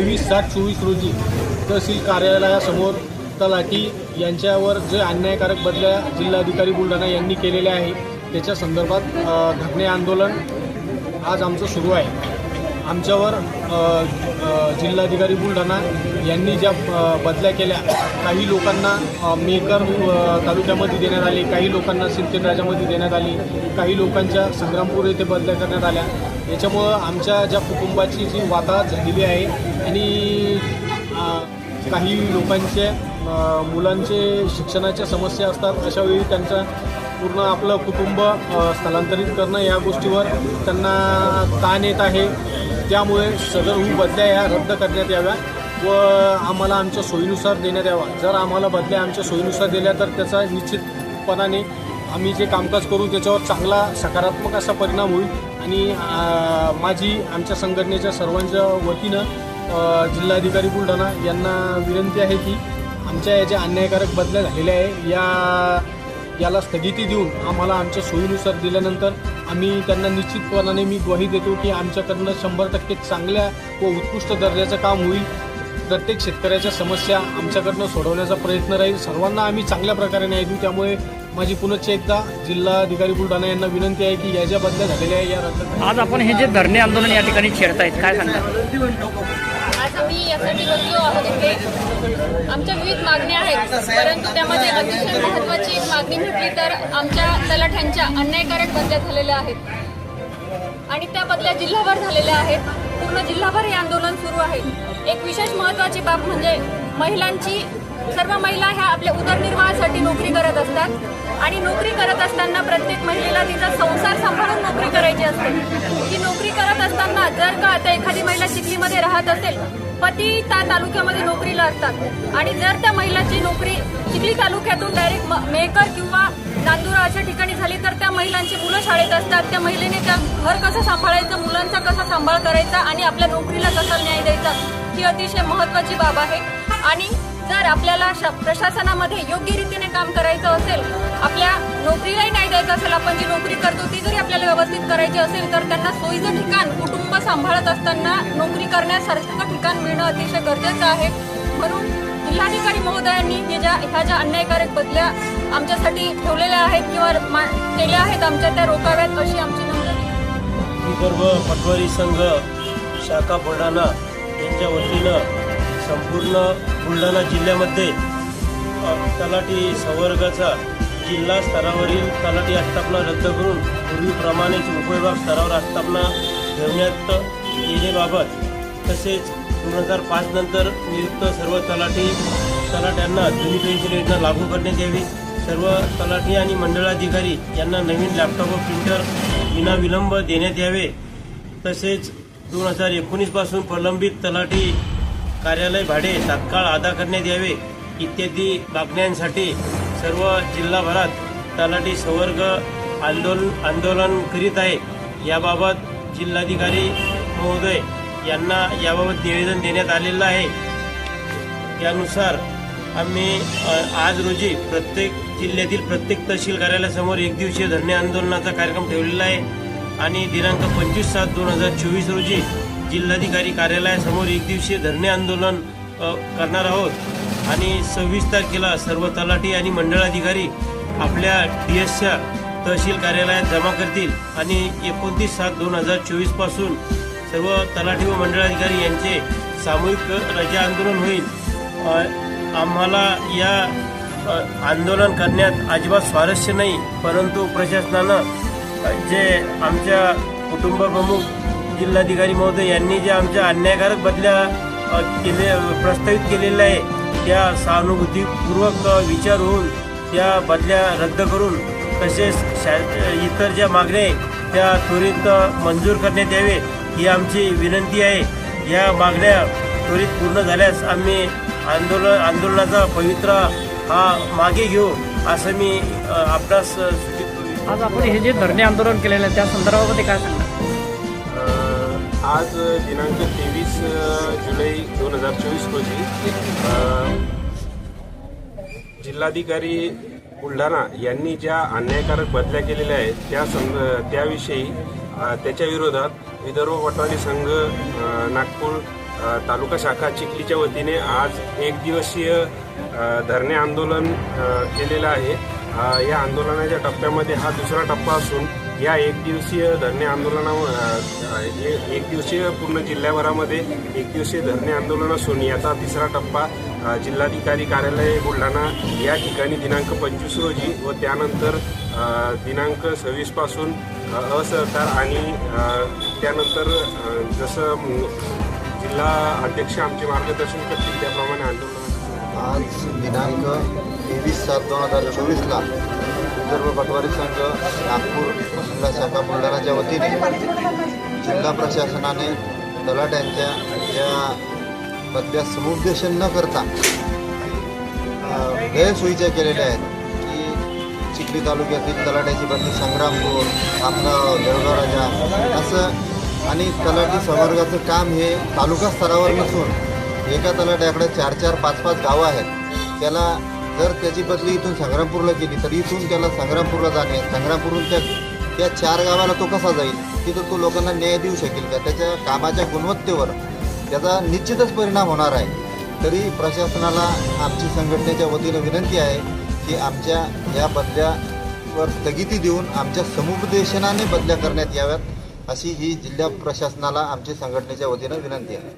तेवीस सात चोवीस रोजी तहसील कार्यालयासमोर तलाठी यांच्यावर जे अन्यायकारक बदल्या जिल्हाधिकारी बुलढाणा यांनी केलेल्या आहे त्याच्या संदर्भात धरणे आंदोलन आज आमचं सुरू आहे. आमच्यावर जिल्हाधिकारी बुलढाणा यांनी ज्या बदल्या केल्या काही लोकांना मेकर तालुक्यामध्ये देण्यात आली काही लोकांना सिंदखेड राजामध्ये देण्यात आली काही लोकांच्या संग्रामपूर येथे बदल्या करण्यात आल्या. याच्यामुळं आमच्या ज्या कुटुंबाची जी वाताहत झालेली आहे आणि काही लोकांचे मुलांचे शिक्षणाच्या समस्या असतात अशा वेळी त्यांचा पूर्ण आपलं कुटुंब स्थलांतरित करणं या गोष्टीवर त्यांना ताण येत आहे. त्यामुळे सदर बदल्या या रद्द करण्यात याव्या व आम्हाला आमच्या सोयीनुसार देण्यात यावा. जर आम्हाला बदल्या आमच्या सोयीनुसार दिल्या तर त्याचा निश्चितपणाने आम्ही जे कामकाज करू त्याच्यावर चांगला सकारात्मक असा परिणाम होईल. आणि माझी आमच्या संघटनेच्या सर्वांच्या वतीनं जिल्हाधिकारी बुलढाणा यांना विनंती आहे की आमच्या या ज्या अन्यायकारक बदल्या झालेल्या आहे. या याला स्थगिती देऊन आम्हाला आमच्या सोयीनुसार दिल्यानंतर आम्ही त्यांना निश्चितपणाने मी ग्वाही देतो की आमच्याकडनं शंभर टक्के चांगल्या व उत्कृष्ट दर्जाचं काम होईल. प्रत्येक शेतकऱ्याच्या समस्या आमच्याकडनं सोडवण्याचा प्रयत्न राहील. सर्वांना आम्ही चांगल्या प्रकारे न्याय देऊ. त्यामुळे माझी पुनश्च एकदा जिल्हाधिकारी बुलढाणा यांना विनंती आहे की या ज्या बदल्या झालेल्या आहे या आज आपण हे जे धरणे आंदोलन या ठिकाणी छेडतायत काय सांगता? यासाठी बसलो आहोत इथे आमच्या विविध मागण्या आहेत परंतु त्यामध्ये अतिशय महत्त्वाची एक मागणी म्हटली तर आमच्या तलाठ्यांच्या अन्यायकारक बदल्या झालेल्या आहेत. आणि त्या बदल्या जिल्हाभर झालेल्या आहेत. पूर्ण जिल्हाभर हे आंदोलन सुरू आहे. एक विशेष महत्त्वाची बाब म्हणजे महिलांची सर्व महिला ह्या आपल्या उदरनिर्वाहासाठी नोकरी करत असतात. आणि नोकरी करत असताना प्रत्येक महिलेला तिचा संसार सांभाळून नोकरी करायची असते. ती नोकरी करत असताना जर का आता एखादी महिला चिखलीमध्ये राहत असेल पती त्या तालुक्यामध्ये नोकरीला असतात आणि जर त्या महिलाची नोकरी चिखली तालुक्यातून डायरेक्ट मेकर किंवा नांदुरा अशा ठिकाणी झाली तर त्या महिलांची मुलं शाळेत असतात. त्या महिलेने त्या घर कसं सांभाळायचं मुलांचा कसा सांभाळ करायचा आणि आपल्या नोकरीला कसा न्याय द्यायचा ही अतिशय महत्वाची बाब आहे. आणि जर आपल्याला प्रशासनामध्ये योग्य रीतीने काम करायचं असेल आपल्या नोकरीलाही नाही द्यायचं असेल आपण जी नोकरी करतो ती जरी आपल्याला व्यवस्थित करायची असेल तर त्यांना सोयीचं ठिकाण कुटुंब सांभाळत असताना नोकरी करण्यासारखं ठिकाण मिळणं अतिशय गरजेचं आहे. म्हणून जिल्हाधिकारी महोदयांनी हे ज्या ह्या ज्या अन्यायकारक बदल्या आमच्यासाठी ठेवलेल्या आहेत किंवा केल्या आहेत आमच्या त्या रोखाव्यात अशी आमची विदर्भ पटवारी संघ शाखा बुलढाणा यांच्या वतीनं संपूर्ण बुलढाणा जिल्ह्यामध्ये तलाठी संवर्गाचा जिल्हा स्तरावरील तलाठी आस्थापना रद्द करून पूर्वीप्रमाणेच उपविभाग स्तरावर आस्थापना ठेवण्यात येण्याबाबत तसेच दोन हजार पाच नंतर नियुक्त सर्व तलाठी तलाट्यांना जुनी पेन्शन योजना लागू करण्यात यावी. सर्व तलाठी आणि मंडळाधिकारी यांना नवीन लॅपटॉप व प्रिंटर विनाविलंब देण्यात यावे. तसेच दोन हजार एकोणीसपासून प्रलंबित तलाठी कार्यालय भाडे तात्काळ अदा करण्यात यावे इत्यादी मागण्यांसाठी सर्व जिल्हाभरात तलाठी संवर्ग आंदोलन आंदोलन करीत आहे. याबाबत जिल्हाधिकारी महोदय यांना याबाबत निवेदन देण्यात आलेलं आहे. त्यानुसार आम्ही आज रोजी प्रत्येक जिल्ह्यातील प्रत्येक तहसील कार्यालयासमोर एक दिवसीय धरणे आंदोलनाचा कार्यक्रम ठेवलेला आहे. आणि दिनांक पंचवीस सात दोन हजार चोवीस रोजी जिल्हाधिकारी कार्यालयासमोर एक दिवसीय धरणे आंदोलन करणार आहोत. आणि सव्वीस तारखेला सर्व तलाठी आणि मंडळाधिकारी आपल्या डी एसच्या तहसील कार्यालयात जमा करतील. आणि एकोणतीस सात दोन हजार चोवीसपासून सर्व तलाठी व मंडळाधिकारी यांचे सामूहिक रजा आंदोलन होईल. आम्हाला या आंदोलन करण्यात अजिबात स्वारस्य नाही परंतु प्रशासनानं जे आमच्या कुटुंबप्रमुख जिल्हाधिकारी महोदय यांनी जे आमच्या अन्यायकारक बदल्या केले प्रस्तावित केलेल्या आहे त्या सहानुभूतीपूर्वक विचार होऊन त्या बदल्या रद्द करून तसेच शा इतर ज्या मागण्या आहे त्या त्वरित मंजूर करण्यात यावे ही आमची विनंती आहे. या मागण्या त्वरित पूर्ण झाल्यास आम्ही आंदोलन आंदोलनाचा पवित्रा हा मागे घेऊ असं मी अ, आपणास आज आपण हे जे धरणे आंदोलन केलेलं आहे त्या संदर्भामध्ये काय सांगतो आज दिनांक तेवीस जुलै दोन हजार चोवीस रोजी जिल्हाधिकारी बुलढाणा यांनी ज्या अन्यायकारक बदल्या केलेल्या आहेत त्या संघ त्याविषयी त्याच्या विरोधात विदर्भ पटवारी संघ नागपूर तालुका शाखा चिखलीच्या वतीने आज एक दिवसीय धरणे आंदोलन केलेलं आहे. या आंदोलनाच्या टप्प्यामध्ये हा दुसरा टप्पा असून या एक दिवसीय धरणे आंदोलनावर एक दिवसीय पूर्ण जिल्ह्याभरामध्ये एक दिवसीय धरणे आंदोलन असून याचा तिसरा टप्पा जिल्हाधिकारी कार्यालय बुलढाणा या ठिकाणी दिनांक पंचवीस रोजी व त्यानंतर दिनांक सव्वीसपासून असहकार आणि त्यानंतर जसं जिल्हा अध्यक्ष आमचे मार्गदर्शन करतील त्याप्रमाणे आंदोलन आज दिनांक तेवीस सात दोन हजार चोवीसला विदर्भ पटवारी संघ नागपूर जिल्हा शाखा बुलढाणाच्या वतीने जिल्हा प्रशासनाने तलाट्यांच्या या बदल्या समुपदेशन न करता गैरसोयीच्या केलेल्या आहेत की चिखली तालुक्यातील तलाट्याची बदली संग्रामपूर आमगाव देवगाव राजा असं आणि तलाठी संवर्गाचं काम हे तालुका स्तरावर नसून एका तलाट्याकडे चार चार पाच पाच गावं आहेत. त्याला जर त्याची बदली इथून संग्रामपूरला केली तर इथून त्याला संग्रामपूरला जाणे संग्रामपूरून त्या त्या चार गावाला तो कसा जाईल तिथं तो लोकांना न्याय देऊ शकेल का? त्याच्या कामाच्या गुणवत्तेवर त्याचा निश्चितच परिणाम होणार आहे. तरी प्रशासनाला आमची संघटनेच्या वतीनं विनंती आहे की आमच्या या बदल्यावर स्थगिती देऊन आमच्या समुपदेशनाने बदल्या करण्यात याव्यात अशी ही जिल्हा प्रशासनाला आमची संघटनेच्या वतीनं विनंती आहे.